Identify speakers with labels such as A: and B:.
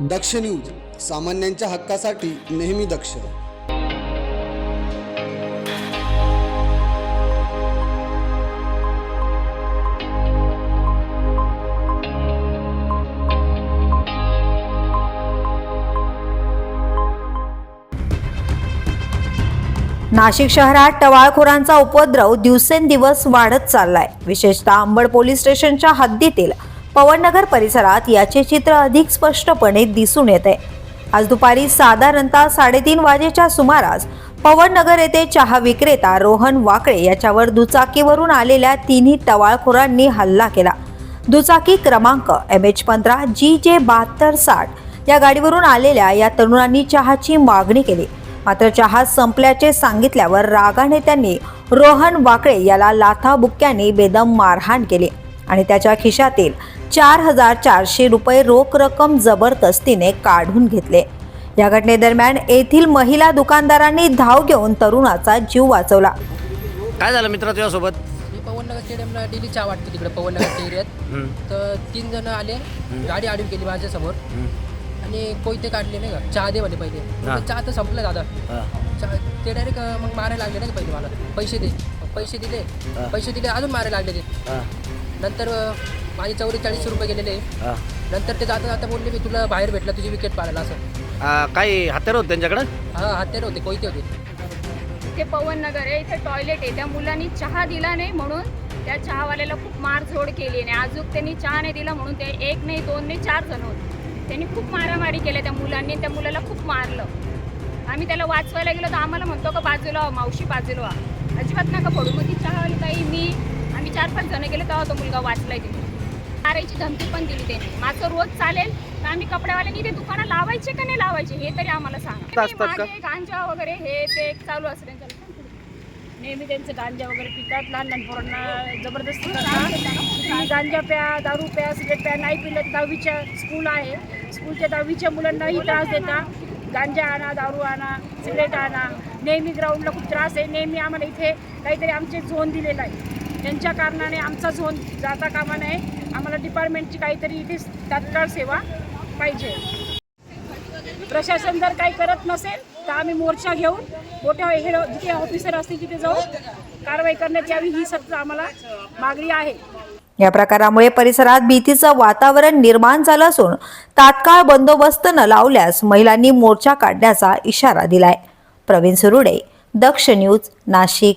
A: दक्ष news सामान्यांच्या हक्कासाठी नेहमी दक्ष.
B: नाशिक शहरात टवाळखोरांचा उपद्रव दिवसेंदिवस वाढत चाललाय. विशेषतः अंबड पोलीस स्टेशनच्या हद्दीतील पवननगर परिसरात याचे चित्र अधिक स्पष्टपणे दिसून येते. आज दुपारी साधारणतः साडेतीन वाजेच्या सुमारास पवननगर येथे चहा विक्रेता रोहन वाकळे याच्यावर दुचाकीवरून आलेल्या तिन्ही टवाळखोरांनी हल्ला केला. दुचाकी क्रमांक एम एच पंधरा जी जे बहात्तर साठ या गाडीवरून आलेल्या या तरुणांनी चहाची मागणी केली. मात्र चहा संपल्याचे सांगितल्यावर रागाने त्यांनी रोहन वाकळे याला लाथा बेदम मारहाण केली आणि त्याच्या खिशातील चार हजार चारशे रुपये रोख रक्कम जबरदस्तीने काढून घेतले. या घटनेदरम्यान येथील महिला दुकानदारांनी धाव घेऊन तरुणाचा जीव वाचवला.
C: काय झालं मित्र तुझ्यासोबत?
D: मी पवननगर स्टेडियमला डेली चहा वाटते तिकडे पवननगर एरियात. तर तीन जण आले गाडी अडून गेली माझ्यासमोर. आणि कोयते काढले नाही का? चहा दे म्हणे पहिले. चहा तर संपलं दादा.
C: हा,
D: चहा ते डायरेक्ट मग मारायला लागले नाही का पहिले मला? पैसे दे. पैसे दिले. पैसे दिले अजून मारायला लागले ते. नंतर माझे चौवेचाळीस रुपये गेलेले.
C: हा.
D: नंतर ते जाता जाता बोलले मी तुला बाहेर भेटला तुझी विकेट पाडायला असं.
C: आ, काही हत्यार होत त्यांच्याकडं?
D: हा हत्यारे होते कोयते होते.
E: इथे पवन नगर आहे इथे टॉयलेट आहे. त्या मुलांनी चहा दिला नाही म्हणून त्या चहावाल्याला खूप मारझोड केली आणि अजून त्यांनी चहा नाही दिला म्हणून ते एक नाही दोन नाही चार जण होते. त्यांनी खूप मारामारी केल्या त्या मुलांनी त्या मुलाला खूप मारलं. आम्ही त्याला वाचवायला गेलो तर आम्हाला म्हणतो का बाजूला व्हा, मावशी बाजूला व्हा अजिबात नका पडू. मग ती चहावाली ताई मी चार पाच जण गेले तेव्हा तो मुलगा वाचलाय तिथे. मारायची धमकी पण दिली त्याने. माझं रोज चालेल तर आम्ही कपड्यावाल्यानी ते दुकानं लावायचे का नाही लावायचे हे तरी आम्हाला सांगा.
C: असतात का?
E: मागे गांजा वगैरे हे ते चालू असतं त्यांचं
F: नेहमी त्यांचं गांजा वगैरे पितात लहान लहान पोरांना जबरदस्ती करतात. तुम्ही गांजा प्या दारू प्या सिगरेट प्या नाही पिलं तर दहावीच्या स्कूल आहे. स्कूलच्या दहावीच्या मुलांनाही त्रास देता. गांजा आणा दारू आणा सिगरेट आणा. नेहमी ग्राउंडला खूप त्रास आहे. नेहमी आम्हाला इथे काहीतरी आमचे झोन दिलेला आहे. त्यांच्या कारणाने आमचा झोन जाता कामा नये. आम्हाला डिपार्टमेंटची काहीतरी इथे तात्काळ सेवा पाहिजे. प्रशासन जर काही करत नसेल तर आम्ही मोर्चा घेऊन मोठ्या हे जिथे ऑफिसर असतील तिथे जाऊन कारवाई करण्यात यावी ही सत्य आम्हाला मागणी आहे.
B: या प्रकारामुळे परिसरात भीतीचं वातावरण निर्माण झालं असून तात्काळ बंदोबस्त न लावल्यास महिलांनी मोर्चा काढण्याचा इशारा दिलाय. प्रवीण सुरुडे दक्ष न्यूज नाशिक.